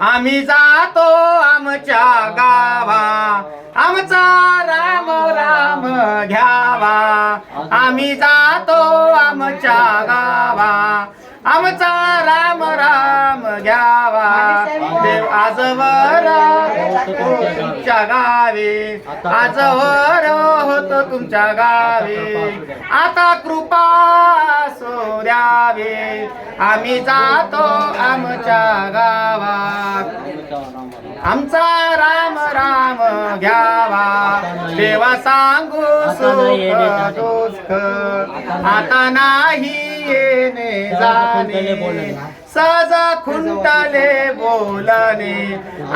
आम्ही जातो आमच्या गावा. आमचा राम राम घ्यावा. आम्ही जातो आमच्या गावा. आमचा राम राम घ्यावा. आजवर तुमच्या गावी. आजवर होत तुमच्या गावी. आता कृपा सो द्यावे आम्ही जातो आमच्या गावात. आमचा राम राम घ्यावा. देवा सांगू सुख दुःख. आता नाही येणे जाणे. सहज खुंटले बोलणे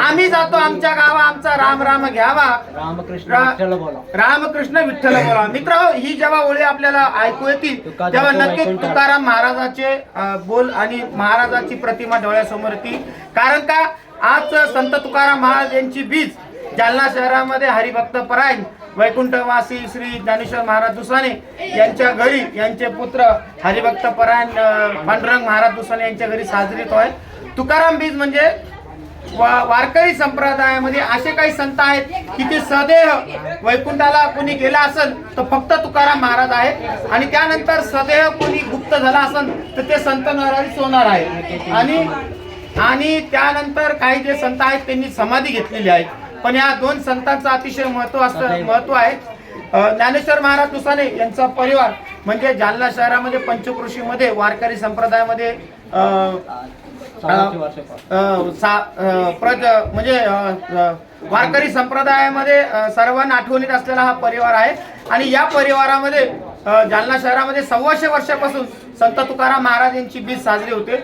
आम्ही जातो आमच्या गावा आमचा राम राम घ्यावा. रामकृष्ण रा- विठ्ठल बोला. रामकृष्ण विठ्ठल बोला. मित्र ही जेव्हा ओळी आपल्याला ऐकू येतील तेव्हा नक्कीच. तुकाराम महाराजाचे अ, बोल आणि महाराजाची प्रतिमा डोळ्यासमोर येतील. कारण का आज संत तुकाराम महाराज यांची बीज जालना शहरामध्ये हरिभक्त परायण वैकुंठवासी श्री ज्ञानेश्वर महाराज दुसाने यांच्या घरी यांचे पुत्र हरिभक्त परायण पांडुरंग महाराज दुसाने यांच्या घरी साजरी होत आहे तुकाराम बीज म्हणजे वा- वारकरी संप्रदायामध्ये असे काही संत आहेत की ते सदेह वैकुंठाला कोणी गेला असेल तर फक्त तुकाराम महाराज आहे आणि त्यानंतर सदेह कोणी गुप्त झाला असेल तर ते संत नरहरी सोनार आहे आणि आणि त्यानंतर काही जे संत आहेत त्यांनी समाधी घेतलेली आहे. पण या दोन संतांचं अतिशय महत्त्व असतं महत्त्व आहे. ज्ञानेश्वर महाराज दुसाने यांचा परिवार म्हणजे जालना शहरामध्ये पंचकृषीमध्ये वारकरी संप्रदायामध्ये म्हणजे वारकरी संप्रदायामध्ये सर्वांना आठवणीत असलेला हा परिवार आहे. आणि या परिवारामध्ये जालना शहरामध्ये सव्वाशे वर्षापासून संत तुकाराम महाराज यांची बीज साजरी होते.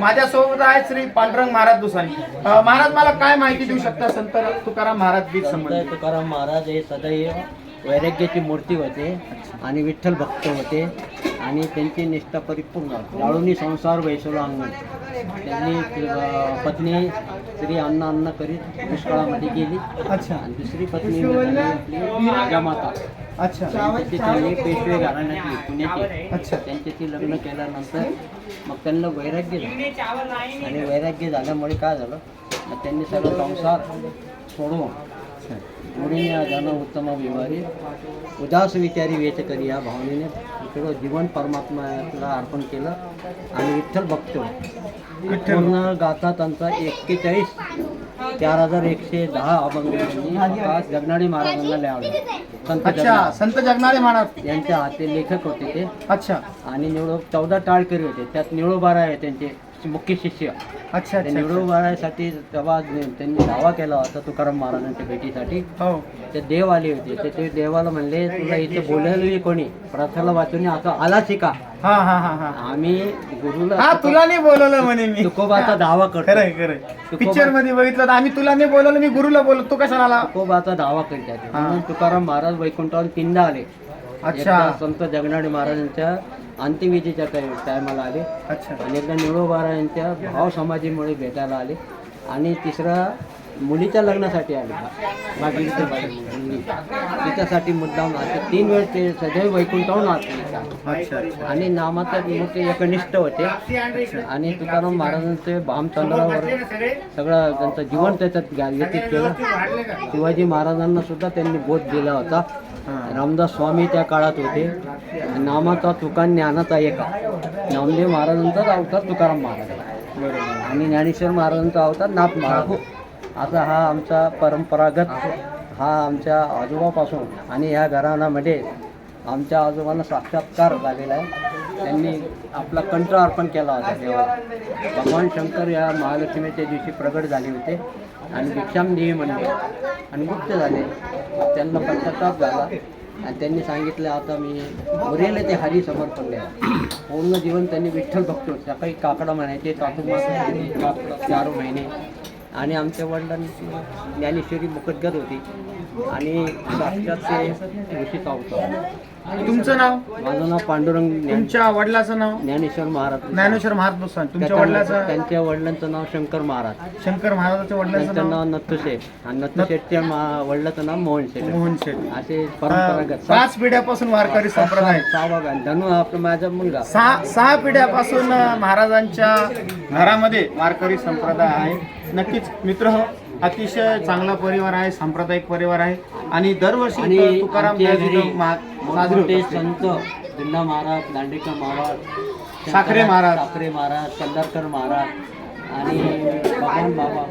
माझ्यासोबत आहे श्री पांडुरंग महाराज दुसानी. महाराज मला काय माहिती देऊ शकता संत तुकाराम महाराज बीज संबंधी? तुकाराम महाराज हे सदैव वैराग्याची मूर्ती होते आणि विठ्ठल भक्त होते आणि त्यांची निष्ठा परिपूर्ण होती. लाळूनी संसार वैसलो अंगण त्यांनी पत्नी श्री अन्न अन्न करीत दुष्काळामध्ये गेली. अच्छा. आणि दुसरी पत्नी आपली राजामाता अच्छा. त्यांची त्यांनी पेशवे घराण्यातली पुण्याची. अच्छा. त्यांच्याशी लग्न केल्यानंतर मग त्यांना वैराग्य झालं. आणि वैराग्य झाल्यामुळे काय झालं? मग त्यांनी सगळं संसार सोडून मुलीने जाणं उत्तम विवारी उदास विचारी वेच करी या भावनेने इकडं जीवन परमात्म्याला अर्पण केलं आणि विठ्ठल भक्त पूर्ण गाथा त्यांचा एक्केचाळीस चार हजार एकशे दहा अभंग जगनाडी महाराजांना लिहावले संत अच्छा जगनाड. संत जगणारे महाराज यांच्या हाते लेखक होते ते अच्छा आणि निवडो चौदा टाळकरी होते त्यात निवडोबारा आहे त्यांचे मुख्य शिष्य. अच्छा त्या अच्छा. तेव्हा त्यांनी दावा केला होता तुकाराम महाराजांच्या भेटीसाठी हो. ते देव आले होते. तर ते देवाला म्हणले तुला इथे बोलायला कोणी. प्रथाला वाचून आता आलाच का हा हा हा हा. आम्ही गुरुला हा तुला नाही बोलवलं म्हणे मी. तुकोबाचा दावा करतो. खरंय पिक्चरमध्ये बघितलं तर आम्ही तुला नाही बोलवलं मी गुरुला बोललो तू कशाला आला? तुकोबाचा दावा करतात. म्हणून तुकाराम महाराज वैकुंठावर तीनदा आले. अच्छा. एकदा संत जगनाडे महाराजांच्या अंत्यविधीच्या टायमाला आले. अच्छा. आणि एकदा निळोबारा यांच्या भाव समाधीमुळे भेटायला आले. आणि तिसरा मुलीच्या लग्नासाठी आले. मुलगी तिच्यासाठी मुद्दाम असे तीन वेळ ते सदैव वैकुंठाहून आले आणि नामाचा मोठे एकनिष्ठ होते. आणि तुकाराम महाराजांचे भामचंद्रावर सगळं त्यांचं जीवन त्याच्यात व्यतीत केलं. शिवाजी महाराजांना सुद्धा त्यांनी बोध दिला होता. रामदास स्वामी त्या काळात होते. नामाचा तुका ज्ञानाचा एका नामदेव महाराजांचाच अवतार तुकाराम महाराज आणि ज्ञानेश्वर महाराजांचा अवतार नाथ महाराज असा हा आमचा परंपरागत हा आमच्या आजोबापासून आणि ह्या घराण्यामध्ये आमच्या आजोबांना साक्षात्कार झालेला आहे. त्यांनी आपला कंठ अर्पण केला होता देवाला. भगवान शंकर या महालक्ष्मीच्या दिवशी प्रगट झाले होते आणि भिक्षामदेवी म्हणले. आणि गुप्त झाले. त्यांना पश्चाताप झाला. आणि त्यांनी सांगितलं आता मी मुरेला ते हरी समर्पण द्यावं पूर्ण जीवन त्यांनी विठ्ठल भक्त होते. सकाळी काकडा म्हणायचे चातुर्मास महिने काकडा चार महिने. आणि आमच्या वडिलांची ज्ञानेश्वरी मुकटगर होती. आणि साक्षात ते ऋषी होतं तुमचं नाव? माझं नाव पांडुरंग ज्ञान तुमच्या वडिलाचं नाव? ज्ञानेश्वर महाराज ज्ञानेश्वर महाराज बुसाण तुमच्या वडिलाचं त्यांच्या वडिलांचं नाव शंकर महाराज. शंकर महाराजाच्या वडिलाचं त्यांचं नाव? नाव आणि नत्थू शेठच्या मा- वडिलाचं नाव मोहन शेठ. मोहन शेठ. असे परंपरागत पाच पिढ्यापासून वारकरी संप्रदाय. सहा धनु आपला माझा मुलगा. सहा सहा पिढ्यापासून अं, महाराजांच्या घरामध्ये वारकरी संप्रदाय आहे. नक्कीच मित्र हो अतिशय चांगला परिवार आहे सांप्रदायिक परिवार आहे आणि दरवर्षी इथं तुकाराम जयंती साजरी होत. संत बिंदा महाराज दांडेकर महाराज साखरे महाराज. साखरे महाराज कंदारकर महाराज आणि भगवान बाबा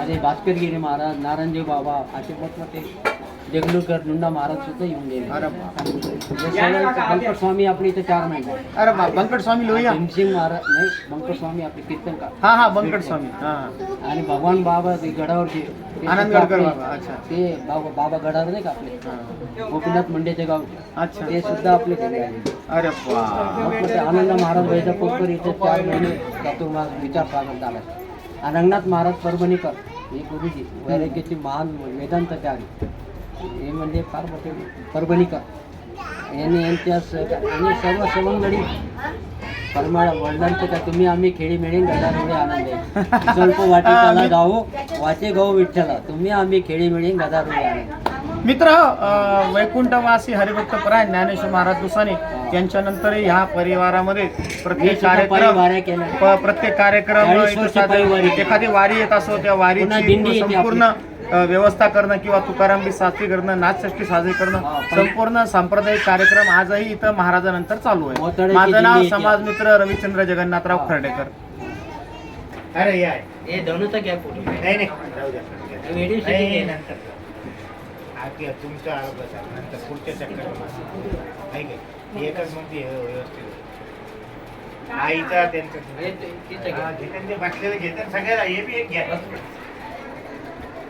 आणि भास्करगिरी महाराज नारायणजी बाबा असे मोठमोठे देगलूरकर नुंडा महाराज सुद्धा येऊन गेले. स्वामी आपले इथे चार महिने अरे बंकट स्वामी लोहिया. भीमसिंग महाराज नाही बंकट स्वामी आपले कीर्तनकार. हा हा बंकट स्वामी हा. आणि भगवान बाबा ते गडावरचे आनंद सुद्धा गडकर. आपले- बाबा, अच्छा. ते बाबा बाबा गडावर नाही का आपले. गोपीनाथ मुंडेच्या गावचे अच्छा. ते सुद्धा आपले घरी आले अरे वा. मग ते आनंद महाराज वैद्य पोखर इथे चार महिने चातुर्मास विचार साधन झाला. आणि रंगनाथ महाराज परभणीकर हे गुरुजी वैराग्याची महान वेदांत त्याग हे म्हणजे फार मोठे परभणीकर. यांनी यांच्या आणि सर्व सवंगडी परमाळ वडिलांचं का तुम्ही आम्ही खेळी मिळेन गदारोळे आनंद. स्वल्प वाटी त्याला गावो वाचे गाव विठ्ठला. तुम्ही आम्ही खेळी मिळेन गदारोळे आनंद मित्र वैकुंठवासी हरिभक्त परायण ज्ञानेश्वर महाराज दुसाने यांच्यानंतर ह्या परिवारामध्ये प्रत्येक कार्यक्रम प- प्रत्येक कार्यक्रम चाळीस इथं वर्ष साजरे- पायी वारी. एखादी वारी येत असो त्या वारीची संपूर्ण व्यवस्था करणं किंवा तुकाराम बी साजरी करणं नाथषष्ठी साजरी हा, करणं संपूर्ण सांप्रदायिक कार्यक्रम आजही इथं महाराजानंतर चालू आहे. माझं नाव. समाज मित्र रविचंद्र जगन्नाथराव हा. खर्डेकर. अरे या. हे नाही नाही. नंतर. हा, तुमचं आरोग्य झालं. नंतर पुढच्या चक्कर नाही का? एकच मग ते व्यवस्थित आईचा त्यांचं हा, घेतात सगळ्याला. हे बी एक घ्या.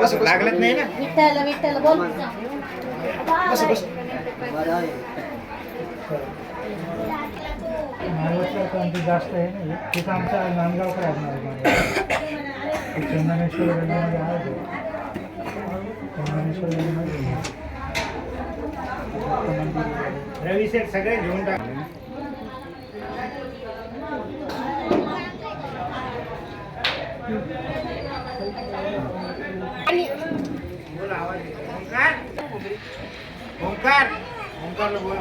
बस लागलत नाही ना विठ्ठल बोल जास्त आहे ना. तिथं आमचा नांदगावकर आहे मार्ग चंदनेश्वर. चंदनेश्वर. रवी सेठ सगळे घेऊन टाक बोल आवाज येतो. ओंकार ओंकार ओंकारला बोल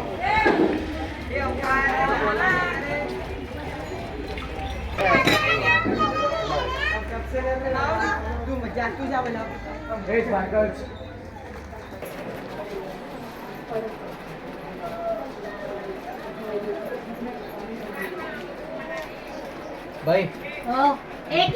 हे सारखंच. बाई हो एक